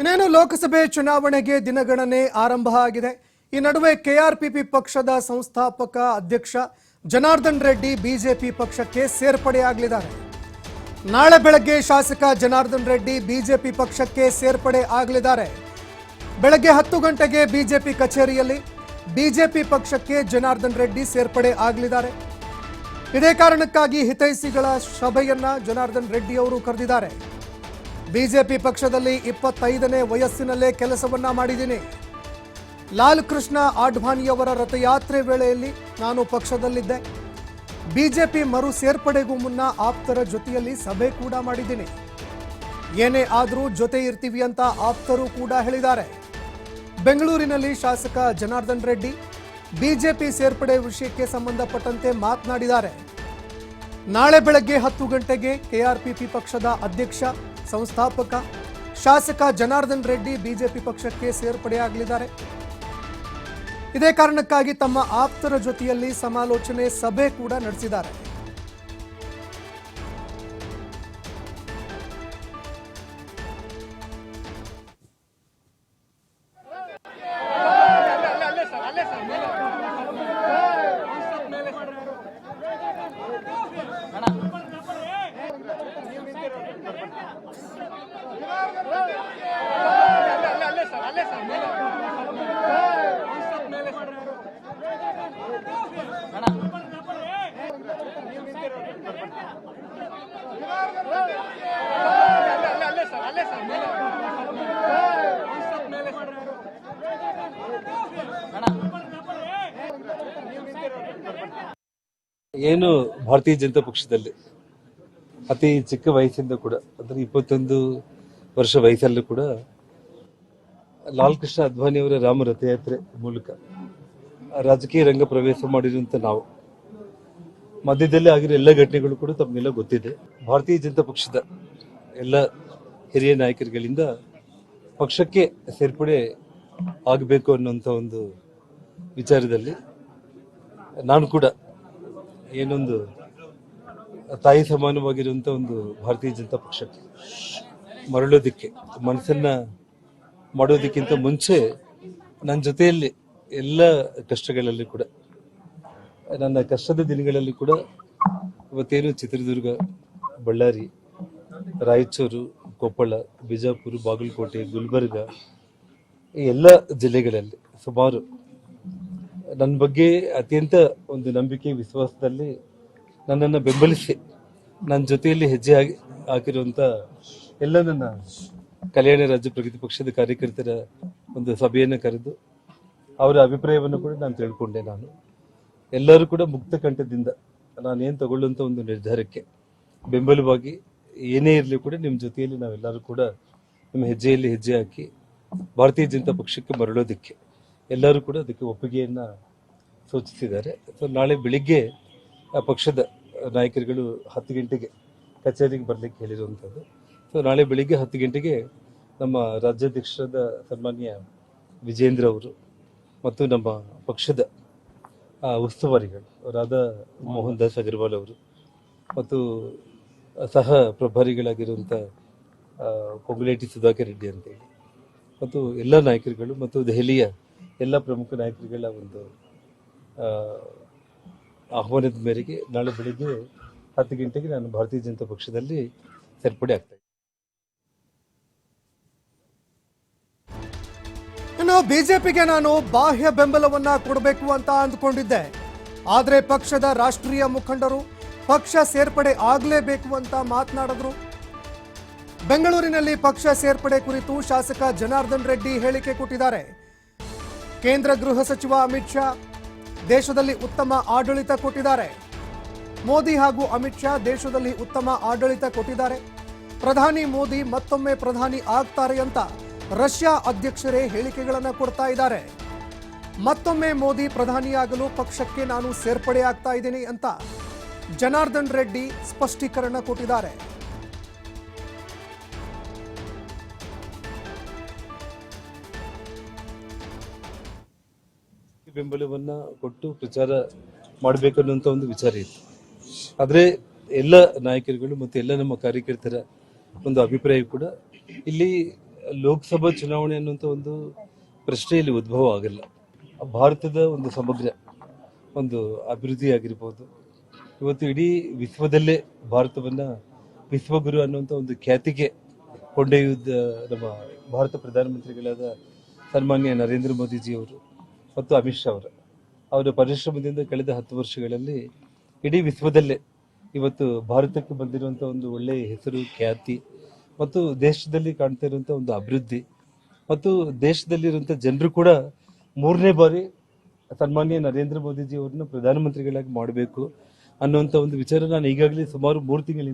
ಇನ್ನೇನು ಲೋಕಸಭೆ ಚುನಾವಣೆಗೆ ದಿನಗಣನೆ ಆರಂಭ ಆಗಿದೆ. ಈ ನಡುವೆ ಕೆಆರ್ಪಿಪಿ ಪಕ್ಷದ ಸಂಸ್ಥಾಪಕ ಅಧ್ಯಕ್ಷ ಜನಾರ್ದನ್ ರೆಡ್ಡಿ ಬಿಜೆಪಿ ಪಕ್ಷಕ್ಕೆ ಸೇರ್ಪಡೆಯಾಗಲಿದ್ದಾರೆ ನಾಳೆ ಬೆಳಗ್ಗೆ ಶಾಸಕ ಜನಾರ್ದನ್ ರೆಡ್ಡಿ ಬಿಜೆಪಿ ಪಕ್ಷಕ್ಕೆ ಸೇರ್ಪಡೆ ಆಗಲಿದ್ದಾರೆ. ಬೆಳಗ್ಗೆ ಹತ್ತು ಗಂಟೆಗೆ ಬಿಜೆಪಿ ಕಚೇರಿಯಲ್ಲಿ ಬಿಜೆಪಿ ಪಕ್ಷಕ್ಕೆ ಜನಾರ್ದನ್ ರೆಡ್ಡಿ ಸೇರ್ಪಡೆ ಆಗಲಿದ್ದಾರೆ. ಇದೇ ಕಾರಣಕ್ಕಾಗಿ ಹಿತೈಷಿಗಳ ಸಭೆಯನ್ನ ಜನಾರ್ದನ್ ರೆಡ್ಡಿ ಅವರು ಕರೆದಿದ್ದಾರೆ. ಬಿಜೆಪಿ ಪಕ್ಷದಲ್ಲಿ ಇಪ್ಪತ್ತೈದನೇ ವಯಸ್ಸಿನಲ್ಲೇ ಕೆಲಸವನ್ನ ಮಾಡಿದ್ದೀನಿ. ಲಾಲ್ ಕೃಷ್ಣ ಆಡ್ವಾಣಿಯವರ ರಥಯಾತ್ರೆ ವೇಳೆಯಲ್ಲಿ ನಾನು ಪಕ್ಷದಲ್ಲಿದ್ದೆ. ಬಿಜೆಪಿ ಮರು ಸೇರ್ಪಡೆಗೂ ಮುನ್ನ ಆಪ್ತರ ಜೊತೆಯಲ್ಲಿ ಸಭೆ ಕೂಡ ಮಾಡಿದ್ದೀನಿ. ಏನೇ ಆದರೂ ಜೊತೆ ಇರ್ತೀವಿ ಅಂತ ಆಪ್ತರು ಕೂಡ ಹೇಳಿದ್ದಾರೆ. ಬೆಂಗಳೂರಿನಲ್ಲಿ ಶಾಸಕ ಜನಾರ್ದನ್ ರೆಡ್ಡಿ ಬಿಜೆಪಿ ಸೇರ್ಪಡೆ ವಿಷಯಕ್ಕೆ ಸಂಬಂಧಪಟ್ಟಂತೆ ಮಾತನಾಡಿದ್ದಾರೆ. ನಾಳೆ ಬೆಳಗ್ಗೆ ಹತ್ತು ಗಂಟೆಗೆ ಕೆಆರ್ಪಿಪಿ ಪಕ್ಷದ ಅಧ್ಯಕ್ಷ ಸಂಸ್ಥಾಪಕ ಶಾಸಕ ಜನಾರ್ದನ್ ರೆಡ್ಡಿ ಬಿಜೆಪಿ ಪಕ್ಷಕ್ಕೆ ಸೇರ್ಪಡೆಯಾಗಲಿದ್ದಾರೆ. ಇದೇ ಕಾರಣಕ್ಕಾಗಿ ತಮ್ಮ ಆಪ್ತರ ಜೊತೆಯಲ್ಲಿ ಸಮಾಲೋಚನೆ ಸಭೆ ಕೂಡ ನಡೆಸಿದ್ದಾರೆ. ಏನು ಭಾರತೀಯ ಜನತಾ ಪಕ್ಷದಲ್ಲಿ ಅತಿ ಚಿಕ್ಕ ವಯಸ್ಸಿಂದ ಕೂಡ, ಅಂದ್ರೆ ಇಪ್ಪತ್ತೊಂದು ವರ್ಷ ವಯಸ್ಸಲ್ಲೂ ಕೂಡ ಲಾಲ್ ಕೃಷ್ಣ ಅದ್ವಾನಿ ಅವರ ರಾಮ ರಥಯಾತ್ರೆ ಮೂಲಕ ರಾಜಕೀಯ ರಂಗ ಪ್ರವೇಶ ಮಾಡಿರುವಂತ ನಾವು. ಮಧ್ಯದಲ್ಲಿ ಆಗಿರೋ ಎಲ್ಲ ಘಟನೆಗಳು ಕೂಡ ತಮಗೆಲ್ಲ ಗೊತ್ತಿದೆ. ಭಾರತೀಯ ಜನತಾ ಪಕ್ಷದ ಎಲ್ಲ ಹಿರಿಯ ನಾಯಕರುಗಳಿಂದ ಪಕ್ಷಕ್ಕೆ ಸೇರ್ಪಡೆ ಆಗಬೇಕು ಅನ್ನುವಂಥ ಒಂದು ವಿಚಾರದಲ್ಲಿ ನಾನು ಕೂಡ ಏನೊಂದು ತಾಯಿ ಸಮಾನವಾಗಿರುವಂಥ ಒಂದು ಭಾರತೀಯ ಜನತಾ ಪಕ್ಷಕ್ಕೆ. ಮರಳೋದಕ್ಕೆ, ಮನಸ್ಸನ್ನ ಮಾಡೋದಕ್ಕಿಂತ ಮುಂಚೆ ನನ್ನ ಜೊತೆಯಲ್ಲಿ ಎಲ್ಲ ಕಷ್ಟಗಳಲ್ಲಿ ಕೂಡ, ನನ್ನ ಕಷ್ಟದ ದಿನಗಳಲ್ಲಿ ಕೂಡ ಇವತ್ತೇನು ಚಿತ್ರದುರ್ಗ, ಬಳ್ಳಾರಿ, ರಾಯಚೂರು, ಕೊಪ್ಪಳ, ಬಿಜಾಪುರ, ಬಾಗಲಕೋಟೆ, ಗುಲ್ಬರ್ಗ ಈ ಎಲ್ಲ ಜಿಲ್ಲೆಗಳಲ್ಲಿ ಸುಮಾರು ನನ್ನ ಬಗ್ಗೆ ಅತ್ಯಂತ ಒಂದು ನಂಬಿಕೆ ವಿಶ್ವಾಸದಲ್ಲಿ ನನ್ನನ್ನು ಬೆಂಬಲಿಸಿ ನನ್ನ ಜೊತೆಯಲ್ಲಿ ಹೆಜ್ಜೆ ಆಗಿ ಹಾಕಿರುವಂಥ ಎಲ್ಲ ನನ್ನ ಕಲ್ಯಾಣ ರಾಜ್ಯ ಪ್ರಗತಿ ಪಕ್ಷದ ಕಾರ್ಯಕರ್ತರ ಒಂದು ಸಭೆಯನ್ನು ಕರೆದು ಅವರ ಅಭಿಪ್ರಾಯವನ್ನು ಕೂಡ ನಾನು ತಿಳ್ಕೊಂಡೆ ನಾನು. ಎಲ್ಲರೂ ಕೂಡ ಮುಕ್ತ ಕಂಠದಿಂದ ಏನು ತಗೊಳ್ಳುವಂಥ ಒಂದು ನಿರ್ಧಾರಕ್ಕೆ ಬೆಂಬಲವಾಗಿ ಏನೇ ಇರಲಿ ಕೂಡ ನಿಮ್ಮ ಜೊತೆಯಲ್ಲಿ ನಾವೆಲ್ಲರೂ ಕೂಡ ನಿಮ್ಮ ಹೆಜ್ಜೆಯಲ್ಲಿ ಹೆಜ್ಜೆ ಹಾಕಿ ಭಾರತೀಯ ಜನತಾ ಪಕ್ಷಕ್ಕೆ ಮರಳೋದಕ್ಕೆ ಎಲ್ಲರೂ ಕೂಡ ಅದಕ್ಕೆ ಒಪ್ಪಿಗೆಯನ್ನು ಸೂಚಿಸಿದ್ದಾರೆ. ಸೊ ನಾಳೆ ಬೆಳಿಗ್ಗೆ ಆ ಪಕ್ಷದ ನಾಯಕರುಗಳು ಹತ್ತು ಗಂಟೆಗೆ ಕಚೇರಿಗೆ ಬರಲಿಕ್ಕೆ ಹೇಳಿರುವಂಥದ್ದು. ಸೊ ನಾಳೆ ಬೆಳಿಗ್ಗೆ ಹತ್ತು ಗಂಟೆಗೆ ನಮ್ಮ ರಾಜ್ಯಾಧ್ಯಕ್ಷರಾದ ಸನ್ಮಾನ್ಯ ವಿಜೇಂದ್ರ ಅವರು ಮತ್ತು ನಮ್ಮ ಪಕ್ಷದ ಉಸ್ತುವಾರಿಗಳು ರಾಧಾ ಮೋಹನ್ ದಾಸ್ ಅಗರ್ವಾಲ್ ಅವರು ಮತ್ತು ಸಹ ಪ್ರಭಾರಿಗಳಾಗಿರುವಂಥ ಕೊಂಗುಲೇಟಿ ಸುಧಾಕರ್ ರೆಡ್ಡಿ ಅಂತೇಳಿ ಮತ್ತು ಎಲ್ಲ ನಾಯಕರುಗಳು ಮತ್ತು ದೆಹಲಿಯ ಎಲ್ಲ ಪ್ರಮುಖ ನಾಯಕರುಗಳ ಒಂದು ಆಹ್ವಾನದ ಮೇರೆಗೆ ನಾಳೆ ಬೆಳಿಗ್ಗೆ ಹತ್ತು ಗಂಟೆಗೆ ನಾನು ಭಾರತೀಯ ಜನತಾ ಪಕ್ಷದಲ್ಲಿ ಸೇರ್ಪಡೆ ಆಗ್ತಾ. ಇನ್ನು ಬಿಜೆಪಿಗೆ ನಾನು ಬಾಹ್ಯ ಬೆಂಬಲವನ್ನ ಕೊಡಬೇಕು ಅಂತ ಅಂದ್ಕೊಂಡಿದ್ದೆ. ಆದರೆ ಪಕ್ಷದ ರಾಷ್ಟ್ರೀಯ ಮುಖಂಡರು ಪಕ್ಷ ಸೇರ್ಪಡೆ ಆಗಲೇಬೇಕು ಅಂತ ಮಾತನಾಡಿದ್ರು. ಬೆಂಗಳೂರಿನಲ್ಲಿ ಪಕ್ಷ ಸೇರ್ಪಡೆ ಕುರಿತು ಶಾಸಕ ಜನಾರ್ದನ್ ರೆಡ್ಡಿ ಹೇಳಿಕೆ ಕೊಟ್ಟಿದ್ದಾರೆ. ಕೇಂದ್ರ ಗೃಹ ಸಚಿವ ಅಮಿತ್ ಶಾ ದೇಶದಲ್ಲಿ ಉತ್ತಮ ಆಡಳಿತ ಕೊಟ್ಟಿದ್ದಾರೆ. ಮೋದಿ ಹಾಗೂ ಅಮಿತ್ ಶಾ ದೇಶದಲ್ಲಿ ಉತ್ತಮ ಆಡಳಿತ ಕೊಟ್ಟಿದ್ದಾರೆ. ಪ್ರಧಾನಿ ಮೋದಿ ಮತ್ತೊಮ್ಮೆ ಪ್ರಧಾನಿ ಆಗ್ತಾರೆ ಅಂತ ರಷ್ಯಾ ಅಧ್ಯಕ್ಷರೇ ಹೇಳಿಕೆಗಳನ್ನು ಕೊಡ್ತಾ ಇದ್ದಾರೆ. ಮತ್ತೊಮ್ಮೆ ಮೋದಿ ಪ್ರಧಾನಿಯಾಗಲು ಪಕ್ಷಕ್ಕೆ ನಾನು ಸೇರ್ಪಡೆ ಆಗ್ತಾ ಇದ್ದೀನಿ ಅಂತ ಜನಾರ್ದನ್ ರೆಡ್ಡಿ ಸ್ಪಷ್ಟೀಕರಣ ಕೊಟ್ಟಿದ್ದಾರೆ. ಬೆಂಬಲವನ್ನ ಕೊಟ್ಟು ಪ್ರಚಾರ ಮಾಡಬೇಕು ಅನ್ನುವಂಥ ಒಂದು ವಿಚಾರ ಇತ್ತು. ಆದರೆ ಎಲ್ಲ ನಾಯಕರುಗಳು ಮತ್ತು ಎಲ್ಲ ನಮ್ಮ ಕಾರ್ಯಕರ್ತರ ಒಂದು ಅಭಿಪ್ರಾಯ ಕೂಡ ಇಲ್ಲಿ ಲೋಕಸಭಾ ಚುನಾವಣೆ ಅನ್ನುವಂಥ ಒಂದು ಪ್ರಶ್ನೆಯಲ್ಲಿ ಉದ್ಭವ ಆಗಲ್ಲ. ಭಾರತದ ಒಂದು ಸಮಗ್ರ ಒಂದು ಅಭಿವೃದ್ಧಿ ಆಗಿರ್ಬೋದು. ಇವತ್ತು ಇಡೀ ವಿಶ್ವದಲ್ಲೇ ಭಾರತವನ್ನ ವಿಶ್ವಗುರು ಅನ್ನುವಂಥ ಒಂದು ಖ್ಯಾತಿಗೆ ಕೊಂಡೊಯ್ಯುವ ನಮ್ಮ ಭಾರತ ಪ್ರಧಾನಮಂತ್ರಿಗಳಾದ ಸನ್ಮಾನ್ಯ ನರೇಂದ್ರ ಮೋದಿಜಿಯವರು ಮತ್ತು ಅಮಿತ್ ಶಾ ಅವರು. ಅವರ ಪರಿಶ್ರಮದಿಂದ ಕಳೆದ ಹತ್ತು ವರ್ಷಗಳಲ್ಲಿ ಇಡೀ ವಿಶ್ವದಲ್ಲೇ ಇವತ್ತು ಭಾರತಕ್ಕೆ ಬಂದಿರುವಂಥ ಒಂದು ಒಳ್ಳೆಯ ಹೆಸರು, ಖ್ಯಾತಿ ಮತ್ತು ದೇಶದಲ್ಲಿ ಕಾಣ್ತಾ ಇರುವಂಥ ಒಂದು ಅಭಿವೃದ್ಧಿ ಮತ್ತು ದೇಶದಲ್ಲಿರುವಂಥ ಜನರು ಕೂಡ ಮೂರನೇ ಬಾರಿ ಸನ್ಮಾನ್ಯ ನರೇಂದ್ರ ಮೋದಿಜಿ ಅವ್ರನ್ನ ಪ್ರಧಾನಮಂತ್ರಿಗಳಾಗಿ ಮಾಡಬೇಕು ಅನ್ನುವಂಥ ಒಂದು ವಿಚಾರ ನಾನು ಈಗಾಗಲೇ ಸುಮಾರು ಮೂರು ತಿಂಗಳ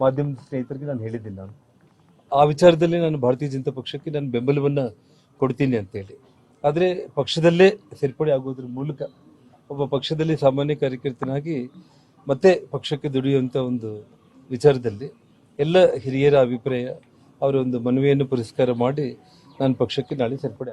ಮಾಧ್ಯಮದ ಸ್ನೇಹಿತರಿಗೆ ನಾನು ಹೇಳಿದ್ದೀನಿ. ನಾನು ಆ ವಿಚಾರದಲ್ಲಿ ನಾನು ಭಾರತೀಯ ಜನತಾ ಪಕ್ಷಕ್ಕೆ ನಾನು ಬೆಂಬಲವನ್ನು ಕೊಡ್ತೀನಿ ಅಂತೇಳಿ. ಆದರೆ ಪಕ್ಷದಲ್ಲೇ ಸೇರ್ಪಡೆ ಆಗೋದ್ರ ಮೂಲಕ ಒಬ್ಬ ಪಕ್ಷದಲ್ಲಿ ಸಾಮಾನ್ಯ ಕಾರ್ಯಕರ್ತನಾಗಿ ಮತ್ತೆ ಪಕ್ಷಕ್ಕೆ ದುಡಿಯುವಂಥ ಒಂದು ವಿಚಾರದಲ್ಲಿ ಎಲ್ಲ ಹಿರಿಯರ ಅಭಿಪ್ರಾಯ ಅವರ ಒಂದು ಮನವಿಯನ್ನು ಪುರಸ್ಕಾರ ಮಾಡಿ ನಾನು ಪಕ್ಷಕ್ಕೆ ನಾಳೆ ಸೇರ್ಪಡೆ